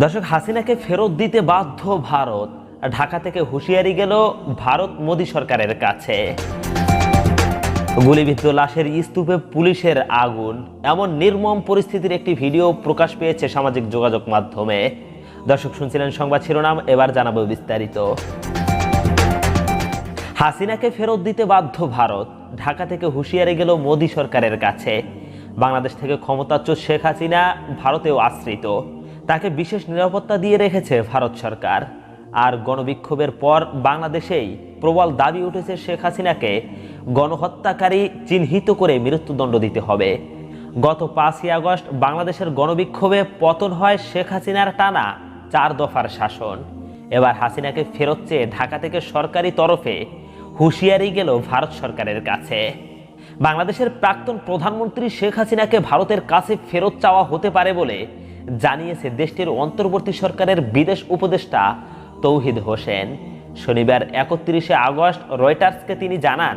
দর্শক, হাসিনাকে ফেরত দিতে বাধ্য ভারত ঢাকা থেকে হুঁশিয়ারি গেল ভারত মোদী সরকারের কাছে। গুলিবিদ্ধ লাশের স্তূপে পুলিশের আগুন, এমন নির্মম পরিস্থিতির একটি ভিডিও প্রকাশ পেয়েছে সামাজিক যোগাযোগ মাধ্যমে। দর্শক, শুনছিলেন সংবাদ শিরোনাম, এবার জানাব বিস্তারিত। হাসিনাকে ফেরত দিতে বাধ্য ভারত, ঢাকা থেকে হুঁশিয়ারি গেল মোদী সরকারের কাছে। বাংলাদেশ থেকে ক্ষমতাচ্যুত শেখ হাসিনা ভারতেও আশ্রিত। তাকে বিশেষ নিরাপত্তা দিয়ে রেখেছে ভারত সরকার। আর গণবিক্ষোভের পর বাংলাদেশেই প্রবল দাবি উঠেছে শেখ হাসিনাকে, গণহত্যাকারী চিহ্নিত করে মৃত্যুদণ্ড দিতে হবে। গত পাঁচই আগস্ট বাংলাদেশের গণবিক্ষোভে পতন হয় শেখ হাসিনার টানা চার দফার শাসন। এবার হাসিনাকে ফেরত চেয়ে ঢাকা থেকে সরকারি তরফে হুঁশিয়ারি গেল ভারত সরকারের কাছে। বাংলাদেশের প্রাক্তন প্রধানমন্ত্রী শেখ হাসিনাকে ভারতের কাছে ফেরত চাওয়া হতে পারে বলে জানিয়েছে দেশটির অন্তর্বর্তী সরকারের বিদেশ উপদেষ্টা তৌহিদ হোসেন। শনিবার একত্রিশে আগস্ট রয়টার্সকে তিনি জানান,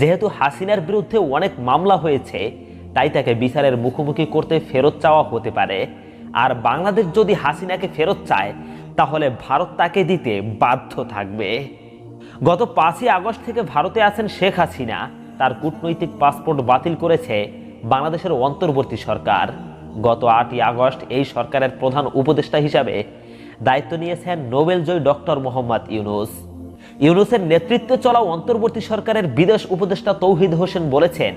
যেহেতু হাসিনার বিরুদ্ধে অনেক মামলা হয়েছে, তাই তাকে বিচারের মুখোমুখি করতে ফেরত চাওয়া হতে পারে। আর বাংলাদেশ যদি হাসিনাকে ফেরত চায়, তাহলে ভারত তাকে দিতে বাধ্য থাকবে। গত পাঁচই আগস্ট থেকে ভারতে আছেন শেখ হাসিনা। তার কূটনৈতিক পাসপোর্ট বাতিল করেছে বাংলাদেশের অন্তর্বর্তী সরকার। গত আটই আগস্ট এই সরকারের প্রধান উপদেষ্টা হিসাবে দায়িত্ব নিয়েছেন নোবেলজয়ী ডক্টর মোহাম্মদ ইউনুস। ইউনুসের নেতৃত্বে চলা অন্তর্বর্তী সরকারের বিদেশ উপদেষ্টা তৌহিদ হোসেন বলেছেন,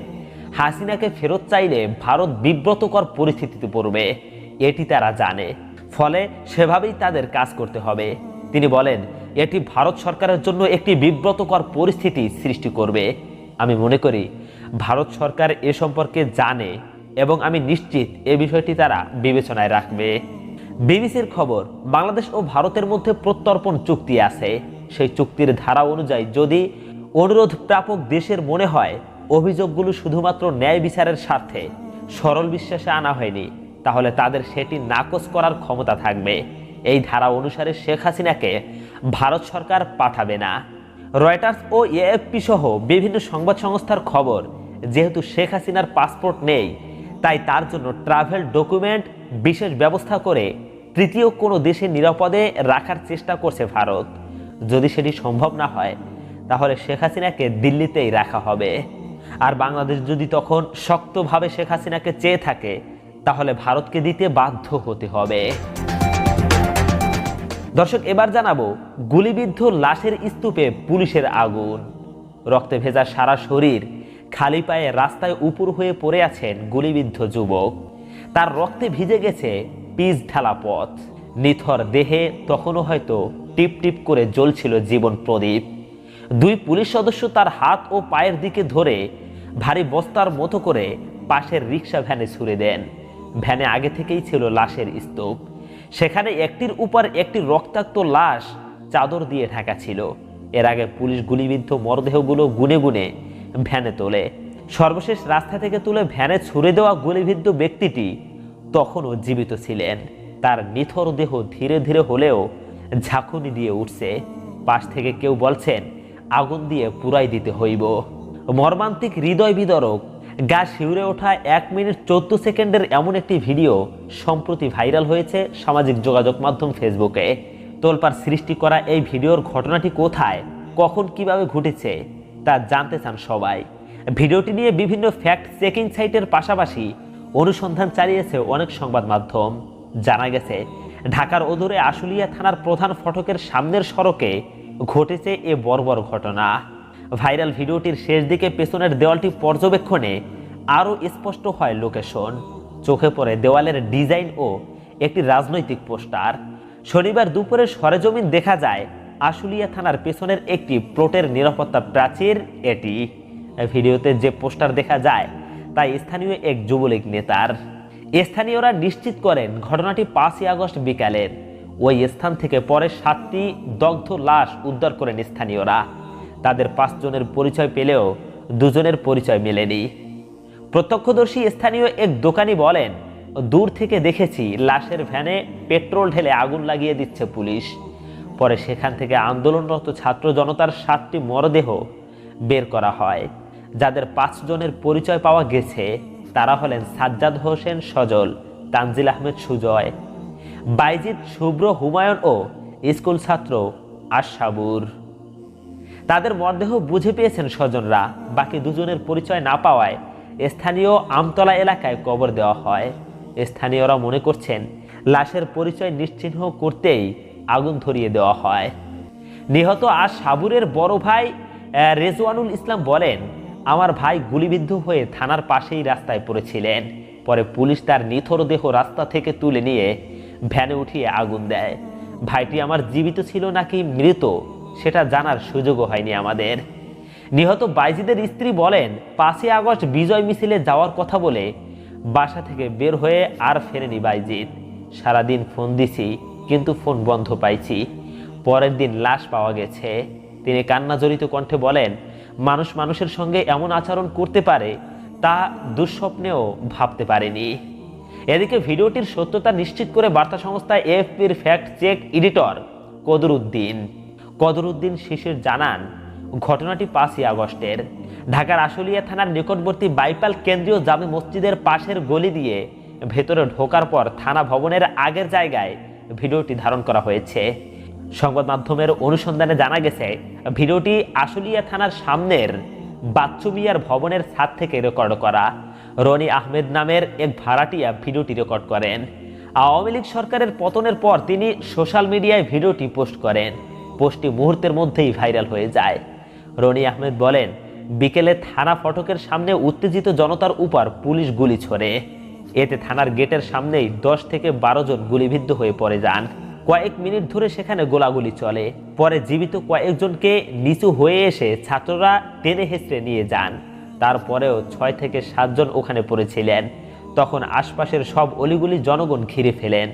হাসিনাকে ফেরত চাইলে ভারত বিব্রতকর পরিস্থিতিতে পড়বে। এটি তারা জানে। ফলে সেভাবেই তাদের কাজ করতে হবে। তিনি বলেন, এটি ভারত সরকারের জন্য একটি বিব্রতকর পরিস্থিতি সৃষ্টি করবে। আমি মনে করি, ভারত সরকার এ সম্পর্কে জানে। এবং আমি নিশ্চিত এ বিষয়টি তারা বিবেচনায় রাখবে। বিবিসির খবর, বাংলাদেশ ও ভারতের মধ্যে প্রত্যর্পণ চুক্তি আছে। সেই চুক্তির ধারা অনুযায়ী যদি অনুরোধ প্রাপক দেশের মনে হয়, অভিযোগগুলো শুধুমাত্র ন্যায় বিচারের স্বার্থে, সরল বিশ্বাসে আনা হয়নি, তাহলে তাদের সেটি নাকচ করার ক্ষমতা থাকবে। এই ধারা অনুসারে শেখ হাসিনাকে ভারত সরকার পাঠাবে না। রয়টার্স ও এএফপি সহ বিভিন্ন সংবাদ সংস্থার খবর, যেহেতু শেখ হাসিনার পাসপোর্ট নেই তাই তার জন্য ট্রাভেল ডকুমেন্ট বিশেষ ব্যবস্থা করে তৃতীয় কোনো দেশে নিরাপদে রাখার চেষ্টা করছে ভারত। যদি সেটি সম্ভব না হয়, তাহলে শেখ হাসিনাকে দিল্লিতেই রাখা হবে। আর বাংলাদেশ যদি তখন শক্তভাবে শেখ হাসিনাকে চেয়ে থাকে, তাহলে ভারতকে দিতে বাধ্য হতে হবে। দর্শক, এবার জানাব, গুলিবিদ্ধ লাশের স্তূপে পুলিশের আগুন। রক্তে ভেজা সারা শরীর খালি পায়ে রাস্তায় উপর হয়ে পড়ে আছেন গুলিবিদ্ধ যুবক। তার রক্তে ভিজে গেছে পিচ ঢালা পথ। নিথর দেহে তখনও হয়তো টিপ টিপ করে জ্বলছিল জীবন প্রদীপ। দুই পুলিশ সদস্য তার হাত ও পায়ের দিকে ধরে ভারী বস্তার মতো করে পাশের রিক্সা ভ্যানে ছুড়ে দেন। ভ্যানে আগে থেকেই ছিল লাশের স্তূপ। সেখানে একটির উপর একটি রক্তাক্ত লাশ চাদর দিয়ে ঢাকা ছিল। এর আগে পুলিশ গুলিবিদ্ধ মরদেহগুলো গুনে গুনে ভ্যানে তোলে। সর্বশেষ রাস্তা থেকে তুলে ভ্যানে ছুড়ে দেওয়া গুলিবিদ্ধ ব্যক্তিটি তখনও জীবিত ছিলেন। তার নিথর দেহ ধীরে ধীরে হলেও ঝাঁকুনি দিয়ে উঠছে। পাশ থেকে কেউ বলছেন, আগুন দিয়ে পুরাই দিতে হইব। মর্মান্তিক হৃদয় বিদরক, গা শিউরে ওঠা এক মিনিট চোদ্দ সেকেন্ডের এমন একটি ভিডিও সম্প্রতি ভাইরাল হয়েছে সামাজিক যোগাযোগ মাধ্যম ফেসবুকে। তোলপার সৃষ্টি করা এই ভিডিওর ঘটনাটি কোথায়, কখন কীভাবে ঘটেছে তা জানতে চান সবাই। ভিডিওটি নিয়ে বিভিন্ন ফ্যাক্ট চেকিং সাইটের পাশাপাশি অনুসন্ধান চালিয়েছে অনেক সংবাদ মাধ্যম। জানা গেছে, ঢাকার অদূরে আশুলিয়া থানার প্রধান ফটকের সামনের সড়কে ঘটেছে এ বর্বর ঘটনা। ভাইরাল ভিডিওটির শেষ দিকে পেছনের দেওয়ালটি পর্যবেক্ষণে আরও স্পষ্ট হয় লোকেশন। চোখে পড়ে দেওয়ালের ডিজাইন ও একটি রাজনৈতিক পোস্টার। শনিবার দুপুরে সরেজমিন দেখা যায় আশুলিয়া থানার পেছনের একটি প্লটের নিরাপত্তা প্রাচীর এটি। ভিডিওতে যে পোস্টার দেখা যায় তা স্থানীয় এক যুবলীগ নেতার। স্থানীয়রা নিশ্চিত করেন ঘটনাটি পাঁচই আগস্ট বিকালের ওই স্থান থেকে পরে সাতটি দগ্ধ লাশ উদ্ধার করেন স্থানীয়রা। তাদের পাঁচজনের পরিচয় পেলেও দুজনের পরিচয় মেলেনি। প্রত্যক্ষদর্শী স্থানীয় এক দোকানি বলেন, দূর থেকে দেখেছি, লাশের ভ্যানে পেট্রোল ঢেলে আগুন লাগিয়ে দিচ্ছে পুলিশ। পরে সেখান থেকে আন্দোলনরত ছাত্র জনতার সাতটি মরদেহ বের করা হয়। যাদের পাঁচজনের পরিচয় পাওয়া গেছে, তারা হলেন সাজ্জাদ হোসেন, সজল, তানজিল আহমেদ, সুজয়। বাইজিৎ শুভ্র, হুমায়ুন ও স্কুল ছাত্র আশাবুর। তাদের মরদেহ বুঝে পেয়েছেন স্বজনরা। বাকি দুজনের পরিচয় না পাওয়ায় স্থানীয় আমতলা এলাকায় কবর দেওয়া হয়। স্থানীয়রা মনে করছেন, লাশের পরিচয় নিশ্চিহ্ন করতেই আগুন ধরিয়ে দেওয়া হয়। নিহত আর সাবুরের বড় ভাই রেজওয়ানুল ইসলাম বলেন, আমার ভাই গুলিবিদ্ধ হয়ে থানার পাশেই রাস্তায় পড়েছিলেন। পরে পুলিশ তার নিথর দেহ রাস্তা থেকে তুলে নিয়ে ভ্যানে উঠিয়ে আগুন দেয়। ভাইটি আমার জীবিত ছিল নাকি মৃত, সেটা জানার সুযোগও হয়নি আমাদের। নিহত বাইজিদের স্ত্রী বলেন, পাঁচই আগস্ট বিজয় মিছিলে যাওয়ার কথা বলে বাসা থেকে বের হয়ে আর ফেরেনি বাইজিদ। সারাদিন ফোন দিছি কিন্তু ফোন বন্ধ পাইছি। পরের দিন লাশ পাওয়া গেছে। তিনি কান্নাজড়িত কণ্ঠে বলেন, মানুষ মানুষের সঙ্গে এমন আচরণ করতে পারে তা দুঃস্বপ্নেও ভাবতে পারেনি। এদিকে ভিডিওটির সত্যতা নিশ্চিত করে বার্তা সংস্থা এএফপির fact check editor Qadaruddin. Qadaruddin Shishir জানান, ঘটনাটি পাঁচই আগস্টের। ঢাকার আশুলিয়া থানার নিকটবর্তী বাইপাল কেন্দ্রীয় জামে মসজিদের পাশের গলি দিয়ে ভেতরে ঢোকার পর থানা ভবনের আগের জায়গায় ভিডিওটি ধারণ করা হয়েছে। সংবাদ মাধ্যমের অনুসন্ধানে জানা গেছে, ভিডিওটি আশুলিয়া থানার সামনের বাচ্চু মিয়ার ভবনের ছাদ থেকে রেকর্ড করা। রনি আহমেদ নামের এক ভাড়াটিয়া ভিডিওটি রেকর্ড করেন। আওয়ামী লীগ সরকারের পতনের পর তিনি সোশ্যাল মিডিয়ায় ভিডিওটি পোস্ট করেন। পোস্টটি মুহূর্তের মধ্যেই ভাইরাল হয়ে যায়। রনি আহমেদ বলেন, বিকেলে থানা ফটকের সামনে উত্তেজিত জনতার উপর পুলিশ গুলি ছোড়ে। এতে থানার গেটের সামনেই দশ থেকে বারো জন গুলিবিদ্ধ হয়ে পড়ে যান। কয়েক মিনিট ধরে সেখানে গোলাগুলি চলে। পরে জীবিত কয়েকজনকে নিচু হয়ে এসে ছাত্ররা টেনে হেঁচড়ে নিয়ে যান। তারপরেও ছয় থেকে সাতজন ওখানে পড়েছিলেন। তখন আশপাশের সব অলিগুলি জনগণ ঘিরে ফেলেন।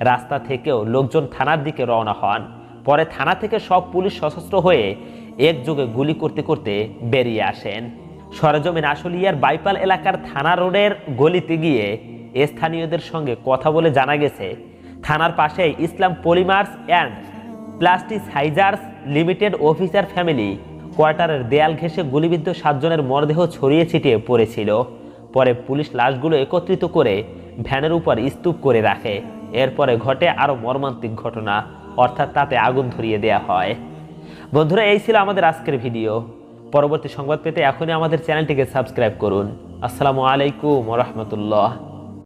রাস্তা থেকেও লোকজন থানার দিকে রওনা হন। পরে থানা থেকে সব পুলিশ সশস্ত্র হয়ে একযোগে গুলি করতে করতে বেরিয়ে আসেন। সরজমিন আশুলিয়ার বাইপাল এলাকার থানা রোডের গলিতে গিয়ে স্থানীয়দের সঙ্গে কথা বলে জানা গেছে, থানার পাশে Islam polymers and plasticizers limited officer family কোয়ার্টারের দেয়াল ঘেঁষে গুলিবিদ্ধ সাতজনের মরদেহ ছড়িয়ে ছিটিয়ে পড়েছিল। পরে পুলিশ লাশগুলো একত্রিত করে ভ্যানের উপর স্তূপ করে রাখে। এরপরে ঘটে আরও মর্মান্তিক ঘটনা, অর্থাৎ তাতে আগুন ধরিয়ে দেয়া হয়। বন্ধুরা, এই ছিল আমাদের আজকের ভিডিও। পরবর্তী সংবাদ পেতে এখনই আমাদের চ্যানেলটিকে সাবস্ক্রাইব করুন। আসসালামু আলাইকুম রহমতুল্লাহ।